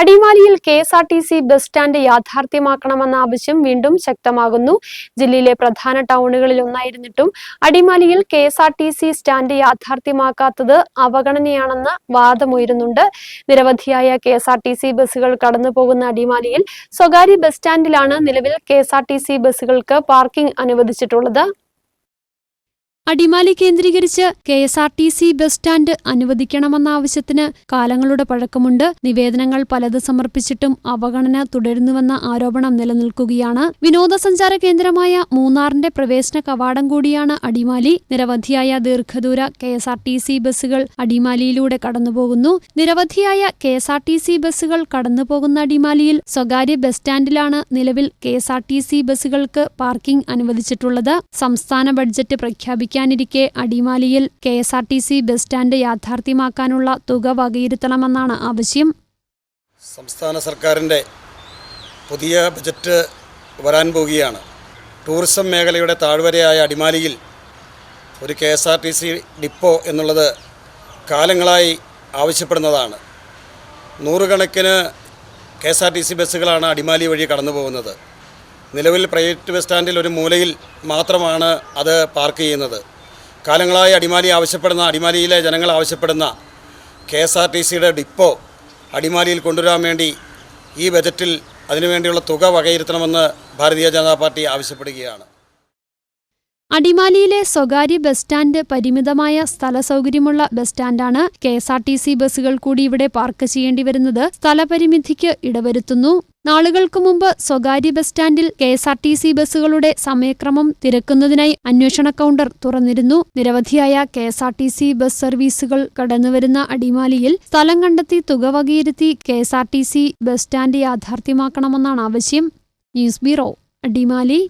അടിമാലിയിൽ K S R T C bus stand യാഥാർത്ഥ്യമാക്കണമെന്ന ആവശ്യം വീണ്ടും ശക്തമാകുന്നു. ജില്ലയിലെ പ്രധാന ടൗണുകളിൽ ഒന്നായിരുന്നിട്ടും അടിമാലിയിൽ K S R T C stand യാഥാർത്ഥ്യമാക്കാത്തത് അവഗണനയാണെന്ന വാദമുയരുന്നുണ്ട്. നിരവധിയായ K S R T C ബസ്സുകൾ കടന്നു പോകുന്ന അടിമാലിയിൽ സ്വകാര്യ ബസ് സ്റ്റാൻഡിലാണ് നിലവിൽ K S R T C ബസ്സുകൾക്ക് parking അനുവദിച്ചിട്ടുള്ളത്. അടിമാലി കേന്ദ്രീകരിച്ച് K S R T C bus stand അനുവദിക്കണമെന്ന ആവശ്യത്തിന് കാലങ്ങളുടെ പഴക്കമുണ്ട്. നിവേദനങ്ങൾ പലത് സമർപ്പിച്ചിട്ടും അവഗണന തുടരുന്നുവെന്ന ആരോപണം നിലനിൽക്കുകയാണ്. വിനോദസഞ്ചാര കേന്ദ്രമായ മൂന്നാറിന്റെ പ്രവേശന കവാടം കൂടിയാണ് അടിമാലി. നിരവധിയായ ദീർഘദൂര K S R T C ബസ്സുകൾ അടിമാലിയിലൂടെ കടന്നുപോകുന്നു. നിരവധിയായ K S R T C ബസ്സുകൾ കടന്നുപോകുന്ന അടിമാലിയിൽ സ്വകാര്യ ബസ് സ്റ്റാൻഡിലാണ് നിലവിൽ K S R T C ബസ്സുകൾക്ക് parking അനുവദിച്ചിട്ടുള്ളത്. സംസ്ഥാന ബഡ്ജറ്റ് പ്രഖ്യാപിക്കാനിരിക്കെ അടിമാലിയിൽ K S R T C bus stand യാഥാർത്ഥ്യമാക്കാനുള്ള തുക വകയിരുത്തണമെന്നാണ് ആവശ്യം. സംസ്ഥാന സർക്കാരിന്റെ പുതിയ ബജറ്റ് വരാൻ പോവുകയാണ്. ടൂറിസം മേഖലയുടെ താഴ്വരയായ അടിമാലിയിൽ ഒരു K S R T C depot എന്നുള്ളത് കാലങ്ങളായി ആവശ്യപ്പെടുന്നതാണ്. നൂറുകണക്കിന് K S R T C ബസ്സുകളാണ് Adimali വഴി കടന്നു പോകുന്നത് നിലവിൽ പ്രൈവറ്റ് ബസ് സ്റ്റാൻഡിൽ ഒരു മൂലയിൽ മാത്രമാണ് അത് പാർക്ക് ചെയ്യുന്നത്. കാലങ്ങളായി അടിമാലി ആവശ്യപ്പെടുന്ന അടിമാലിയിലെ ജനങ്ങൾ ആവശ്യപ്പെടുന്ന കെ എസ് ആർ ടി സിയുടെ ഡിപ്പോ അടിമാലിയിൽ കൊണ്ടുവരാൻ വേണ്ടി ഈ ബജറ്റിൽ അതിനുവേണ്ടിയുള്ള തുക വകയിരുത്തണമെന്ന് ഭാരതീയ ജനതാ പാർട്ടി ആവശ്യപ്പെടുകയാണ്. അടിമാലിയിലെ സ്വകാര്യ ബസ് സ്റ്റാൻഡ് പരിമിതമായ സ്ഥല സൗകര്യമുള്ള bus സ്റ്റാൻഡാണ് K S R T C ബസ്സുകൾ കൂടി ഇവിടെ പാർക്ക് ചെയ്യേണ്ടി വരുന്നത് സ്ഥലപരിമിതിക്ക് ഇടവരുത്തുന്നു. നാളുകൾക്ക് മുമ്പ് സ്വകാര്യ ബസ് സ്റ്റാൻഡിൽ K S R T C ബസ്സുകളുടെ സമയക്രമം തിരക്കുന്നതിനായി അന്വേഷണ കൗണ്ടർ തുറന്നിരുന്നു. നിരവധിയായ K S R T C bus സർവീസുകൾ കടന്നുവരുന്ന അടിമാലിയിൽ സ്ഥലം കണ്ടെത്തി തുക വകയിരുത്തി K S R T C bus stand യാഥാർത്ഥ്യമാക്കണമെന്നാണ് ആവശ്യം. News bureau Adimali.